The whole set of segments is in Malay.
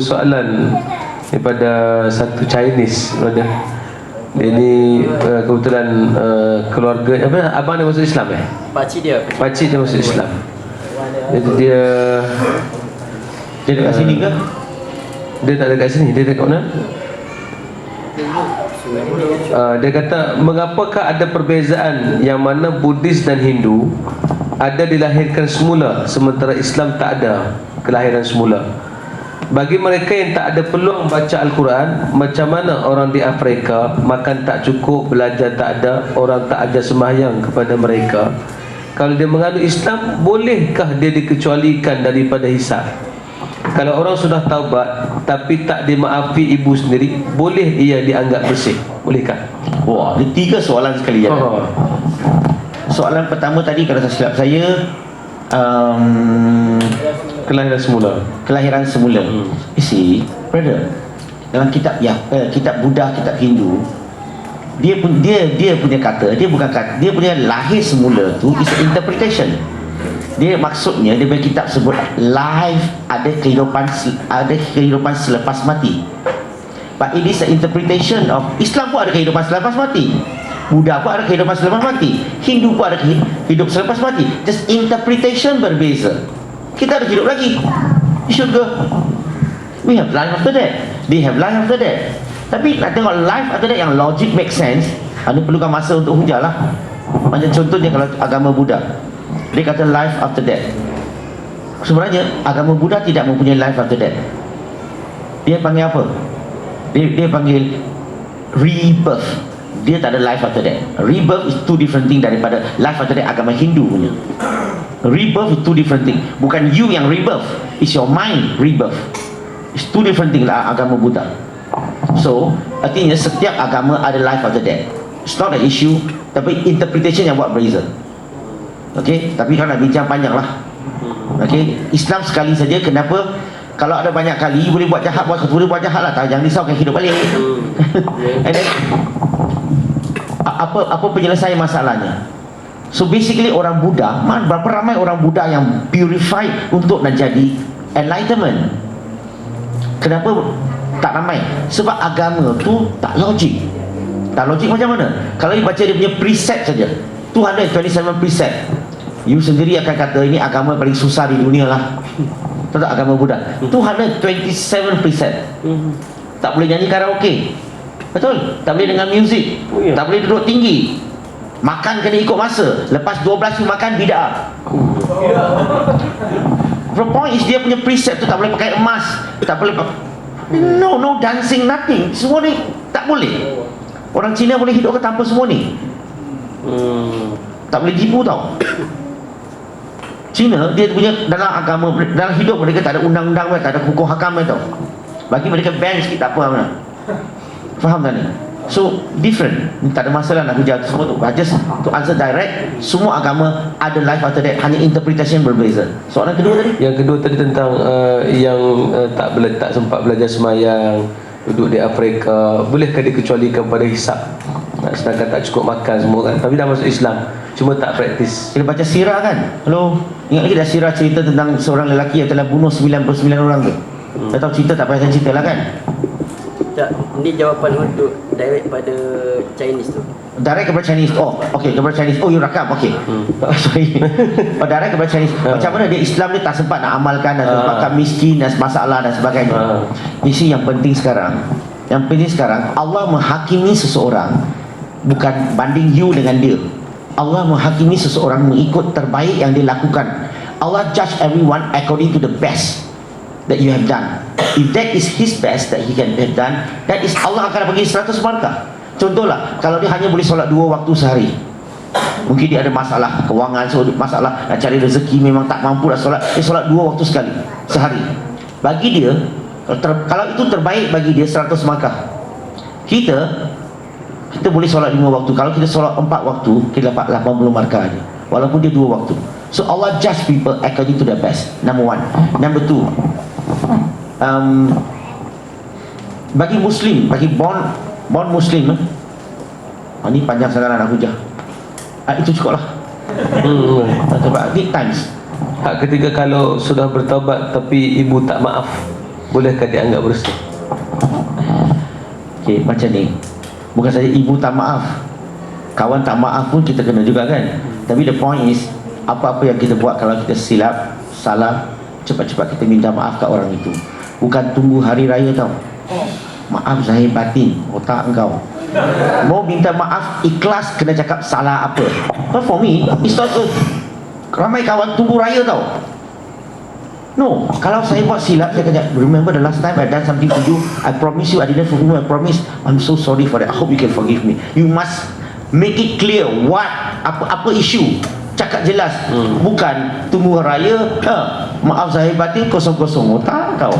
soalan daripada satu Chinese brother. Dia ni uh, kebetulan uh, keluarga apa abang dia masuk Islam eh? Pakcik dia Pakcik dia masuk Islam. Jadi dia Dia dekat sini ke? dia tak ada kat sini, dia dekat mana? Uh, dia kata mengapakah ada perbezaan yang mana Buddhis dan Hindu ada dilahirkan semula sementara Islam tak ada kelahiran semula. Bagi mereka yang tak ada peluang baca Al-Quran, macam mana orang di Afrika makan tak cukup, belajar tak ada, orang tak ada sembahyang kepada mereka. Kalau dia menganut Islam, bolehkah dia dikecualikan daripada hisab? Kalau orang sudah taubat tapi tak dimaafi ibu sendiri, boleh ia dianggap bersih? Bolehkah? Wah, ni tiga soalan sekali ya. Oh. Soalan pertama tadi kalau tak silap saya um, Kelahiran semula. kelahiran semula. Hmm. You see, brother, dalam kitab ya, eh, kitab Buddha, kitab Hindu, dia pun dia dia punya kata, dia bukan kata, dia punya lahir semula tu is interpretation. Dia maksudnya dia punya kitab sebut life ada kehidupan ada kehidupan selepas mati. But it is an interpretation of Islam pun ada kehidupan selepas mati. Buddha pun ada kehidupan selepas mati. Hindu pun ada hidup selepas mati. Just interpretation berbeza. Kita ada hidup lagi. Di syurga. We have life after that. They have life after that. Tapi nak tengok life after that yang logic make sense, ada perlukan masa untuk hujah lah. Macam contohnya kalau agama Buddha. Dia kata life after that. Sebenarnya agama Buddha tidak mempunyai life after that. Dia panggil apa? Dia, dia panggil rebirth. Dia tak ada life after that. Rebirth is two different thing daripada life after that agama Hindu punya. Rebirth is two different thing. Bukan you yang rebirth. It's your mind rebirth. It's two different thing lah agama Buddha. So, artinya setiap agama ada life after that. It's not an issue, tapi interpretation yang buat berbeza. Okay, tapi kalau nak bincang panjang lah. Okay, Islam sekali saja kenapa kalau ada banyak kali boleh buat jahat buat boleh buat jahat lah tak jangan risaukan hidup balik and then apa apa penyelesaian masalahnya so basically orang Buddha man, berapa ramai orang Buddha yang purified untuk nak jadi enlightenment? Kenapa tak ramai? Sebab agama tu tak logik. Tak logik macam mana? Kalau you baca dia punya precept saja 227 precept you sendiri akan kata ini agama paling susah di dunia lah. Tahu tak agama Buddha? 227 precept. Tak boleh nyanyi karaoke. Betul? Tak boleh dengar muzik Oh, tak boleh duduk tinggi makan kena ikut masa. Lepas 12 you makan bid'ah The point is dia punya preset tu tak boleh pakai emas. Tak boleh pakai no no dancing nothing. Semua ni tak boleh. Orang Cina boleh hidup ke tanpa semua ni? Hmm. tak boleh tipu tau. Cina dia punya dalam agama dalam hidup mereka tak ada undang-undang tak ada hukum hakam tau. Bagi mereka ban sikit tak apa faham tak ni so different. Ni tak ada masalah nak hujah tu semua tu. I just to answer direct semua agama ada life after that. Hanya interpretation berbeza. Soalan kedua tadi? Yang kedua tadi tentang uh, yang uh, tak bela tak sempat belajar semayang, duduk di Afrika, bolehkah dikecualikan pada hisap? Nah, sedangkan tak cukup makan semua kan. Tapi dah masuk Islam, cuma tak praktis. kita baca sirah kan? Hello? Ingat lagi dah sirah cerita tentang seorang lelaki yang telah bunuh 99 orang tu. Hmm. dah tahu cerita tak payah saya cerita lah kan? Tak, ni jawapan untuk direct pada Chinese tu Direct kepada Chinese. Oh, okey kepada Chinese. Oh, you rakam. Okey. Hmm. Sorry. Oh, direct kepada Chinese. Ah. Macam mana dia Islam ni tak sempat nak amalkan dan Ah. sebabkan miskin dan masalah dan sebagainya. Ah. Isi yang penting sekarang. Yang penting sekarang Allah menghakimi seseorang bukan banding you dengan dia. Allah menghakimi seseorang mengikut terbaik yang dia lakukan. Allah judge everyone according to the best that you have done. If that is his best that he can have done, that is Allah akan bagi 100 markah. Contohlah, kalau dia hanya boleh solat dua waktu sehari. Mungkin dia ada masalah kewangan, so masalah nak cari rezeki memang tak mampu nak solat. Dia solat dua waktu sekali sehari. Bagi dia, kalau, ter, kalau itu terbaik bagi dia 100 markah. Kita kita boleh solat lima waktu. Kalau kita solat empat waktu, kita dapat 80 markah aja. Walaupun dia dua waktu. So Allah judge people according to their best. Number one. Number two. Um, bagi Muslim, bagi born born Muslim, eh? Ah, ni panjang sangat nak hujah. Ah, itu cukup lah. Hmm. Sebab times. Hak ketiga kalau sudah bertaubat tapi ibu tak maaf. bolehkah dianggap berdosa Okey, macam ni. Bukan saja ibu tak maaf. Kawan tak maaf pun kita kena juga kan. Tapi the point is apa-apa yang kita buat kalau kita silap, salah, cepat-cepat kita minta maaf kat orang itu. Bukan tunggu hari raya tau. Maaf zahir batin otak engkau. Mau minta maaf ikhlas kena cakap salah apa. But for me, it's not a ramai kawan tunggu raya tau. No, kalau saya buat silap saya kata remember the last time I done something to you, I promise you I didn't forgive you, I promise I'm so sorry for that. I hope you can forgive me. You must make it clear what apa apa issue. Cakap jelas hmm. Bukan Tunggu raya ha, Maaf saya batin Kosong-kosong otak kau.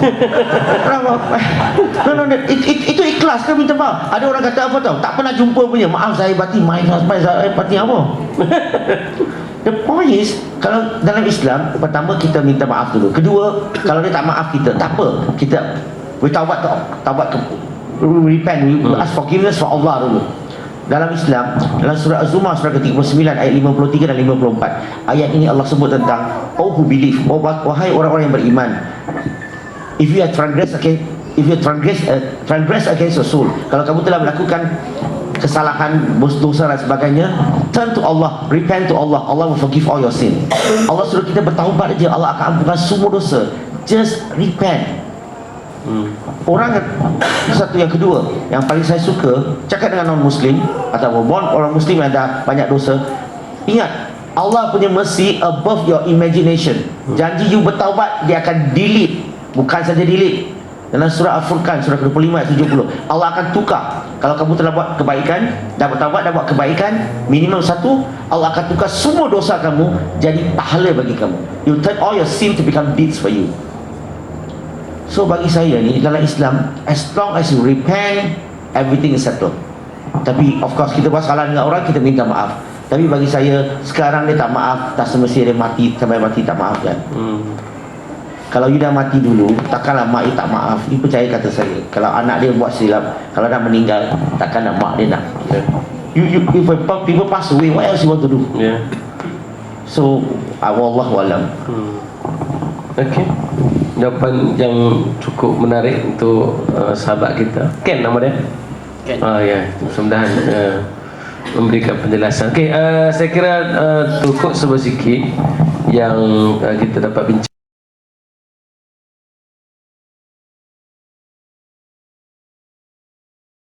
No no no. It, it, Itu ikhlas kan minta maaf? Ada orang kata apa tau? Tak pernah jumpa punya. Maaf saya batin Maaf saya batin apa? The point is Kalau dalam Islam Pertama kita minta maaf dulu. Kedua Kalau dia tak maaf kita Tak apa. Kita We taubat Taubat ke we Repent. We Hmm. ask forgiveness for Allah dulu. Dalam Islam dalam surah Az-Zumar surah ke-39 ayat 53 dan 54 ayat ini Allah sebut tentang oh who believe. Oh wahai orang-orang yang beriman if you have transgressed against if you have transgressed uh, transgressed against your soul kalau kamu telah melakukan kesalahan dosa dan sebagainya turn to Allah repent to Allah. Allah will forgive all your sin. Allah suruh kita bertaubat aja Allah akan ampunkan semua dosa. Just repent. Hmm. Orang satu yang kedua yang paling saya suka cakap dengan non muslim atau born orang muslim yang ada banyak dosa ingat Allah punya mercy above your imagination. Janji you bertaubat dia akan delete bukan saja delete dalam surah Al-Furqan surah ke-25 ayat 70 Allah akan tukar kalau kamu telah buat kebaikan dah bertaubat dah buat kebaikan minimum satu Allah akan tukar semua dosa kamu jadi pahala bagi kamu you turn all your sin to become deeds for you So bagi saya ni dalam Islam as long as you repent everything is settled. Tapi of course kita buat salah dengan orang kita minta maaf. Tapi bagi saya sekarang dia tak maaf tak semestinya dia mati sampai mati tak maaf kan. Hmm. Kalau you dah mati dulu takkanlah mak you tak maaf. You percaya kata saya. Kalau anak dia buat silap kalau dah meninggal takkanlah mak dia nak. Yeah. You you if people pass away what else you want to do? Yeah. So Allah alam. Hmm. Okey. Jawapan yang cukup menarik untuk uh, sahabat kita. Ken nama dia? Ken. Ah ya, mudah-mudahan uh, memberikan penjelasan. Okey, uh, saya kira uh, cukup sebelah sikit yang uh, kita dapat bincang